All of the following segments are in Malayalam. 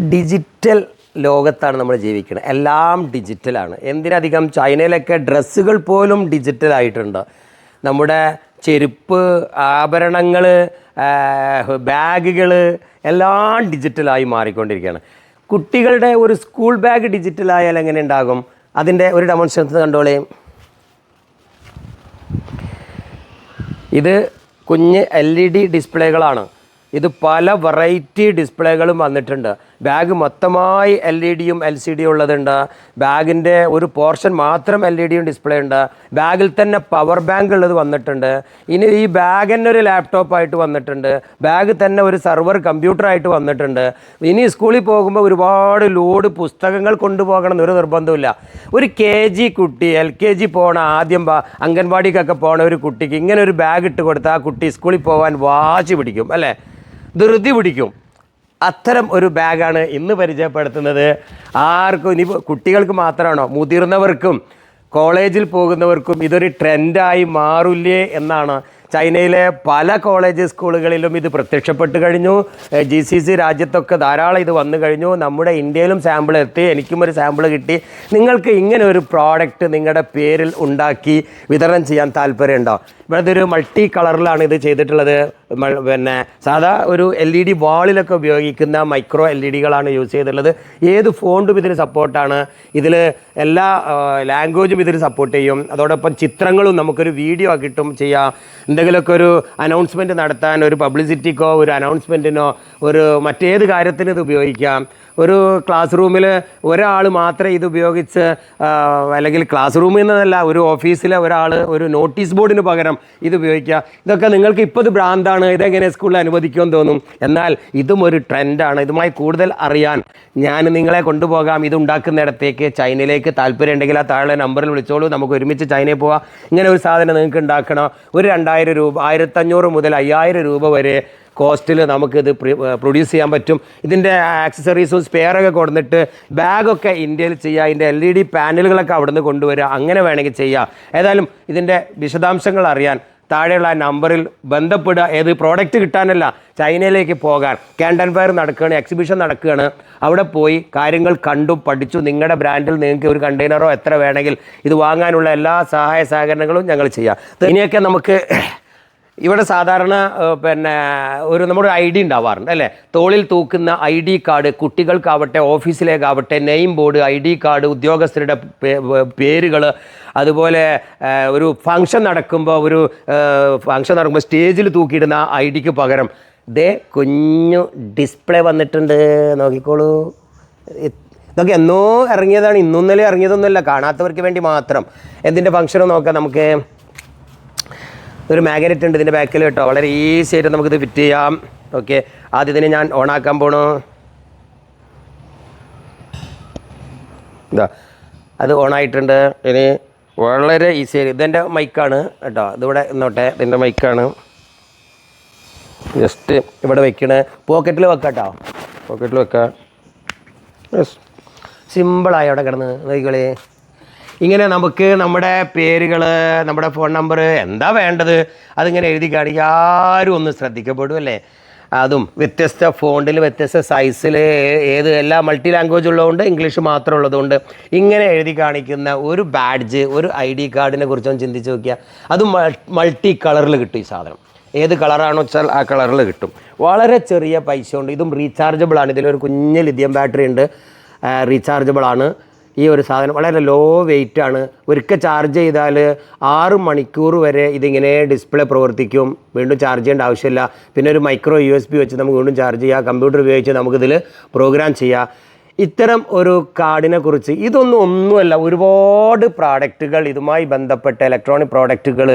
ഡിജിറ്റൽ ലോകത്താണ് നമ്മൾ ജീവിക്കുന്നത് എല്ലാം ഡിജിറ്റലാണ്. എന്തിനധികം ചൈനയിലൊക്കെ ഡ്രസ്സുകൾ പോലും ഡിജിറ്റലായിട്ടുണ്ട്. നമ്മുടെ ചെരുപ്പ് ആഭരണങ്ങൾ ബാഗുകൾ എല്ലാം ഡിജിറ്റലായി മാറിക്കൊണ്ടിരിക്കുകയാണ്. കുട്ടികളുടെ ഒരു സ്കൂൾ ബാഗ് ഡിജിറ്റലായാൽ എങ്ങനെ ഉണ്ടാകും? അതിന്റെ ഒരു ഡെമോൺസ്ട്രേഷൻ കണ്ടോളേ. ഇത് കുഞ്ഞ് എൽ ഇ ഡി ഡിസ്പ്ലേകളാണ്. ഇത് പല വെറൈറ്റി ഡിസ്പ്ലേകളും വന്നിട്ടുണ്ട്. ബാഗ് മൊത്തമായി എൽ ഇ ഡിയും എൽ സി ഡിയും ഉള്ളതുണ്ട്. ബാഗിന്റെ ഒരു പോർഷൻ മാത്രം എൽ ഇ ഡിയും ഡിസ്പ്ലേ ഉണ്ട്. ബാഗിൽ തന്നെ പവർ ബാങ്ക് ഉള്ളത് വന്നിട്ടുണ്ട്. ഇനി ഈ ബാഗ് തന്നെ ഒരു ലാപ്ടോപ്പായിട്ട് വന്നിട്ടുണ്ട്. ബാഗ് തന്നെ ഒരു സർവർ കമ്പ്യൂട്ടറായിട്ട് വന്നിട്ടുണ്ട്. ഇനി സ്കൂളിൽ പോകുമ്പോൾ ഒരുപാട് ലോഡ് പുസ്തകങ്ങൾ കൊണ്ടുപോകണം എന്നൊരു നിർബന്ധമില്ല ഒരു കെ ജി കുട്ടി എൽ കെ ജി പോണ ആദ്യം അംഗൻവാടിക്കൊക്കെ പോണ ഒരു കുട്ടിക്ക് ഇങ്ങനെ ഒരു ബാഗ് ഇട്ട് കൊടുത്താൽ ആ കുട്ടി സ്കൂളിൽ പോകാൻ വാശി പിടിക്കും അല്ലേ? ധൃതി പിടിക്കും. അത്തരം ഒരു ബാഗാണ് ഇന്ന് പരിചയപ്പെടുത്തുന്നത്. ആർക്കും ഇനി കുട്ടികൾക്ക് മാത്രമാണോ? മുതിർന്നവർക്കും കോളേജിൽ പോകുന്നവർക്കും ഇതൊരു ട്രെൻഡായി മാറില്ലേ എന്നാണ്. ചൈനയിലെ പല കോളേജ് സ്കൂളുകളിലും ഇത് പ്രത്യക്ഷപ്പെട്ട് കഴിഞ്ഞു. ജി സി സി രാജ്യത്തൊക്കെ ധാരാളം ഇത് വന്നു കഴിഞ്ഞു. നമ്മുടെ ഇന്ത്യയിലും സാമ്പിൾ എത്തി. എനിക്കും ഒരു സാമ്പിൾ കിട്ടി. നിങ്ങൾക്ക് ഇങ്ങനെ ഒരു പ്രോഡക്റ്റ് നിങ്ങളുടെ പേരിൽ ഉണ്ടാക്കി വിതരണം ചെയ്യാൻ താല്പര്യമുണ്ടോ? ഇവിടെ ഇതൊരു മൾട്ടി കളറിലാണ് ഇത് ചെയ്തിട്ടുള്ളത്. പിന്നെ സാധാ ഒരു എൽ ഇ ഡി വാളിലൊക്കെ ഉപയോഗിക്കുന്ന മൈക്രോ എൽ ഇ ഡികളാണ് യൂസ് ചെയ്തിട്ടുള്ളത്. ഏത് ഫോണ്ടും ഇതിന് സപ്പോർട്ടാണ്. ഇതിൽ എല്ലാ ലാംഗ്വേജും ഇതിന് സപ്പോർട്ട് ചെയ്യും. അതോടൊപ്പം ചിത്രങ്ങളും നമുക്കൊരു വീഡിയോ കിട്ടും ചെയ്യാം. എന്തെങ്കിലുമൊക്കെ ഒരു അനൗൺസ്മെന്റ് നടത്താൻ ഒരു പബ്ലിസിറ്റിക്കോ ഒരു അനൗൺസ്മെന്റിനോ ഒരു മറ്റേത് കാര്യത്തിന് ഇത് ഉപയോഗിക്കാം. ഒരു ക്ലാസ് റൂമിൽ ഒരാൾ മാത്രമേ ഇത് ഉപയോഗിച്ച് അല്ലെങ്കിൽ ക്ലാസ് റൂമിൽ നിന്നല്ല ഒരു ഓഫീസിലെ ഒരാൾ ഒരു നോട്ടീസ് ബോർഡിന് പകരം ഇത് ഉപയോഗിക്കുക ഇതൊക്കെ നിങ്ങൾക്ക് ഇപ്പോൾ ഇത് ഭ്രാന്താണ്. ഇതെങ്ങനെ സ്കൂളിൽ അനുവദിക്കുമെന്ന് തോന്നും? എന്നാൽ ഇതും ഒരു ട്രെൻഡാണ്. ഇതുമായി കൂടുതൽ അറിയാൻ ഞാൻ നിങ്ങളെ കൊണ്ടുപോകാം. ഇത് ഉണ്ടാക്കുന്നിടത്തേക്ക് ചൈനയിലേക്ക് താല്പര്യം ഉണ്ടെങ്കിൽ ആ താഴെ നമ്പറിൽ വിളിച്ചോളൂ. നമുക്ക് ഒരുമിച്ച് ചൈനയിൽ പോവാം. ഇങ്ങനെ ഒരു സാധനം നിങ്ങൾക്ക് ഉണ്ടാക്കണം. ഒരു രണ്ടായിരം രൂപ ആയിരത്തഞ്ഞൂറ് മുതൽ അയ്യായിരം രൂപ വരെ കോസ്റ്റിൽ നമുക്കിത് പ്രൊഡ്യൂസ് ചെയ്യാൻ പറ്റും. ഇതിന്റെ ആക്സസറീസും സ്പെയറൊക്കെ കൊടുത്തിട്ട് ബാഗൊക്കെ ഇന്ത്യയിൽ ചെയ്യുക. അതിന്റെ എൽ ഇ ഡി പാനലുകളൊക്കെ അവിടുന്ന് കൊണ്ടുവരിക. അങ്ങനെ വേണമെങ്കിൽ ചെയ്യുക ഏതായാലും ഇതിന്റെ വിശദാംശങ്ങൾ അറിയാൻ താഴെയുള്ള ആ നമ്പറിൽ ബന്ധപ്പെടുക. ഏത് പ്രോഡക്റ്റ് കിട്ടാനല്ല ചൈനയിലേക്ക് പോകാൻ. ക്യാൻഡൻ ഫയർ നടക്കുകയാണ് എക്സിബിഷൻ നടക്കുകയാണ്. അവിടെ പോയി കാര്യങ്ങൾ കണ്ടു പഠിച്ചു. നിങ്ങളുടെ ബ്രാൻഡിൽ നിങ്ങൾക്ക് ഒരു കണ്ടെയ്നറോ എത്ര വേണമെങ്കിൽ ഇത് വാങ്ങാനുള്ള എല്ലാ സഹായ സഹകരണങ്ങളും ഞങ്ങൾ ചെയ്യാം. ഇനിയൊക്കെ നമുക്ക് ഇവിടെ സാധാരണ പിന്നെ ഒരു നമ്മുടെ ഐ ഡി ഉണ്ടാവാറുണ്ട് അല്ലേ? തോളിൽ തൂക്കുന്ന ഐ ഡി കാർഡ് കുട്ടികൾക്കാവട്ടെ ഓഫീസിലേക്കാവട്ടെ name board I D card ഉദ്യോഗസ്ഥരുടെ പേരുകൾ അതുപോലെ ഒരു ഫംഗ്ഷൻ നടക്കുമ്പോൾ ഒരു ഫംഗ്ഷൻ നടക്കുമ്പോൾ സ്റ്റേജിൽ തൂക്കിയിടുന്ന ഐ ഡിക്ക് പകരം. ദേ കുഞ്ഞു ഡിസ്പ്ലേ വന്നിട്ടുണ്ട്. നോക്കിക്കോളൂ. ഇത് ഇതൊക്കെ എന്നോ ഇറങ്ങിയതാണ്. ഇന്നലെ ഇറങ്ങിയതൊന്നുമല്ല. കാണാത്തവർക്ക് വേണ്ടി മാത്രം. എന്തിന്റെ ഫംഗ്ഷനോ നോക്കാം നമുക്ക്. ഒരു മാഗ്നറ്റ് ഉണ്ട് ഇതിന്റെ ബാക്കിൽ കേട്ടോ. വളരെ ഈസി ആയിട്ട് നമുക്കിത് ഫിറ്റ് ചെയ്യാം. ഓക്കെ ആദ്യം ഇതിനെ ഞാൻ ഓണാക്കാൻ പോണു. ഇതാ. അത് ഓൺ ആയിട്ടുണ്ട്. ഇനി വളരെ ഈസി ആയിട്ട് ഇതെന്റെ മൈക്കാണ് കേട്ടോ. ഇതിവിടെ ഇന്നോട്ടെ ഇതിന്റെ മൈക്കാണ് ജസ്റ്റ് ഇവിടെ വെക്കണേ. പോക്കറ്റിൽ വെക്കാം കേട്ടോ പോക്കറ്റിൽ വെക്കാം. സിമ്പിളായി അവിടെ കിടന്ന്. നോക്കിക്കളി. ഇങ്ങനെ നമുക്ക് നമ്മുടെ പേരുകൾ നമ്മുടെ ഫോൺ നമ്പർ എന്താ വേണ്ടത് അതിങ്ങനെ എഴുതി കാണിക്കുക. ആരും ഒന്ന് ശ്രദ്ധിക്കപ്പെടും അല്ലേ? അതും വ്യത്യസ്ത ഫോണ്ടിൽ വ്യത്യസ്ത സൈസിൽ ഏത് എല്ലാ മൾട്ടി ലാംഗ്വേജ് ഉള്ളതുകൊണ്ട് ഇംഗ്ലീഷ് മാത്രം ഉള്ളതുകൊണ്ട് ഇങ്ങനെ എഴുതി കാണിക്കുന്ന ഒരു ബാഡ്ജ് ഒരു ഐ ഡി കാർഡിനെ കുറിച്ചൊന്ന് ചിന്തിച്ച് നോക്കിയാൽ അത് മൾട്ടി കളറിൽ കിട്ടും ഈ സാധനം. ഏത് കളറാണോ വെച്ചാൽ ആ കളറിൽ കിട്ടും. വളരെ ചെറിയ പൈസ ഉണ്ട് ഇതും റീചാർജബിൾ ആണ്. ഇതിലൊരു കുഞ്ഞ് ലിഥിയം ബാറ്ററി ഉണ്ട്. റീചാർജബിൾ ആണ്. ഈ ഒരു സാധനം വളരെ ലോ വെയിറ്റ് ആണ്. ഒരിക്കൽ ചാർജ് ചെയ്താൽ ആറ് മണിക്കൂർ വരെ ഇതിങ്ങനെ ഡിസ്പ്ലേ പ്രവർത്തിക്കും. വീണ്ടും ചാർജ് ചെയ്യേണ്ട ആവശ്യമില്ല. പിന്നെ ഒരു മൈക്രോ യു എസ് ബി വെച്ച് നമുക്ക് വീണ്ടും ചാർജ് ചെയ്യാം. കമ്പ്യൂട്ടർ ഉപയോഗിച്ച് നമുക്കിതിൽ പ്രോഗ്രാം ചെയ്യാം. ഇത്തരം ഒരു കാർഡിനെ കുറിച്ച് ഇതൊന്നും ഒന്നുമല്ല. ഒരുപാട് പ്രോഡക്റ്റുകൾ ഇതുമായി ബന്ധപ്പെട്ട ഇലക്ട്രോണിക് പ്രോഡക്റ്റുകൾ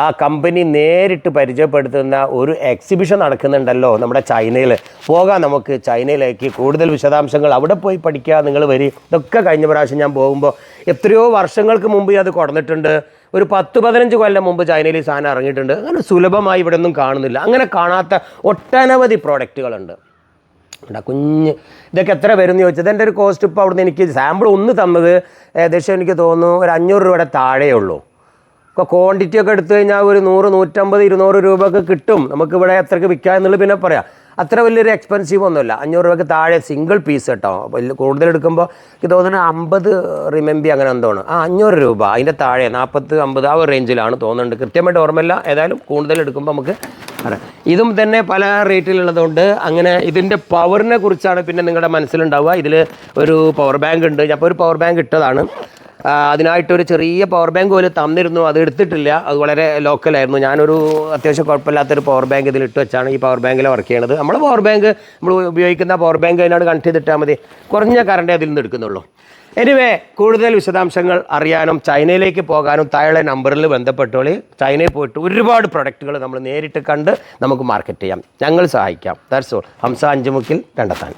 ആ കമ്പനി നേരിട്ട് പരിചയപ്പെടുത്തുന്ന ഒരു എക്സിബിഷൻ നടക്കുന്നുണ്ടല്ലോ നമ്മുടെ ചൈനയിൽ പോകാം നമുക്ക് ചൈനയിലേക്ക്. കൂടുതൽ വിശദാംശങ്ങൾ അവിടെ പോയി പഠിക്കുക നിങ്ങൾ വരി. ഇതൊക്കെ കഴിഞ്ഞ പ്രാവശ്യം ഞാൻ പോകുമ്പോൾ എത്രയോ വർഷങ്ങൾക്ക് മുമ്പ് അത് കുറഞ്ഞിട്ടുണ്ട് ഒരു പത്ത് പതിനഞ്ച് കൊല്ലം മുമ്പ് ചൈനയിൽ സാധനം ഇറങ്ങിയിട്ടുണ്ട്. അങ്ങനെ സുലഭമായി ഇവിടെ ഒന്നും കാണുന്നില്ല. അങ്ങനെ കാണാത്ത ഒട്ടനവധി പ്രോഡക്റ്റുകളുണ്ട് ഉണ്ടാ കുഞ്ഞ് ഇതൊക്കെ എത്ര വരും എന്ന് ചോദിച്ചത്. എന്റെ ഒരു കോസ്റ്റ് ഇപ്പോൾ അവിടുന്ന് എനിക്ക് സാമ്പിൾ ഒന്ന് തന്നത് ഏകദേശം എനിക്ക് തോന്നുന്നു ഒരു അഞ്ഞൂറ് രൂപയുടെ താഴെയേ ഇപ്പോൾ ക്വാണ്ടിറ്റി ഒക്കെ എടുത്തു കഴിഞ്ഞാൽ ഒരു നൂറ് നൂറ്റമ്പത് ഇരുന്നൂറ് രൂപ ഒക്കെ കിട്ടും. നമുക്കിവിടെ എത്രയ്ക്ക് വിൽക്കാം എന്നുള്ളത് പിന്നെ പറയാം. അത്ര വലിയൊരു എക്സ്പെൻസീവ് ഒന്നുമില്ല. അഞ്ഞൂറ് രൂപയ്ക്ക് താഴെ സിംഗിൾ പീസ് കേട്ടോ. കൂടുതൽ എടുക്കുമ്പോൾ എനിക്ക് തോന്നുന്നത് അമ്പത് റിമെമ്പി അങ്ങനെ എന്തോണ് ആ അഞ്ഞൂറ് രൂപ. അതിന്റെ താഴെ നാൽപ്പത് അമ്പത് ആ ഒരു റേഞ്ചിലാണ് തോന്നുന്നുണ്ട്. കൃത്യമായിട്ട് ഓർമ്മയില്ല. ഏതായാലും കൂടുതൽ എടുക്കുമ്പോൾ നമുക്ക് ഇതും തന്നെ പല റേറ്റിലുള്ളതുകൊണ്ട് അങ്ങനെ ഇതിന്റെ പവറിനെ കുറിച്ചാണ് പിന്നെ നിങ്ങളുടെ മനസ്സിലുണ്ടാവുക. ഇതിൽ ഒരു പവർ ബാങ്ക് ഉണ്ട്. ഞാൻ ഇപ്പോൾ ഒരു പവർ ബാങ്ക് ഇട്ടതാണ്. അതിനായിട്ടൊരു ചെറിയ പവർ ബാങ്ക് പോലും തന്നിരുന്നു. അത് എടുത്തിട്ടില്ല. അത് വളരെ ലോക്കലായിരുന്നു ഞാനൊരു അത്യാവശ്യം കുഴപ്പമില്ലാത്തൊരു പവർ ബാങ്ക് ഇതിൽ ഇട്ട് വെച്ചാണ് ഈ പവർ ബാങ്കിൽ വർക്ക് ചെയ്യണത്. നമ്മൾ പവർ ബാങ്ക് നമ്മൾ ഉപയോഗിക്കുന്ന പവർ ബാങ്ക് അതിനോട് കണക്ട് ചെയ്തിട്ടാൽ മതി. കുറഞ്ഞ കറണ്ടേ അതിൽ നിന്ന് എടുക്കുന്നുള്ളൂ. എനിവേ കൂടുതൽ വിശദാംശങ്ങൾ അറിയാനും ചൈനയിലേക്ക് പോകാനും താഴെ നമ്പറിൽ ബന്ധപ്പെട്ടോളി ചൈനയിൽ പോയിട്ട് ഒരുപാട് പ്രൊഡക്റ്റുകൾ നമ്മൾ നേരിട്ട് കണ്ട് നമുക്ക് മാർക്കറ്റ് ചെയ്യാം. ഞങ്ങൾ സഹായിക്കാം. ദാറ്റ്സ് ഓൾ ഹംസ അഞ്ചുമുക്കിൽ രണ്ടത്താൻ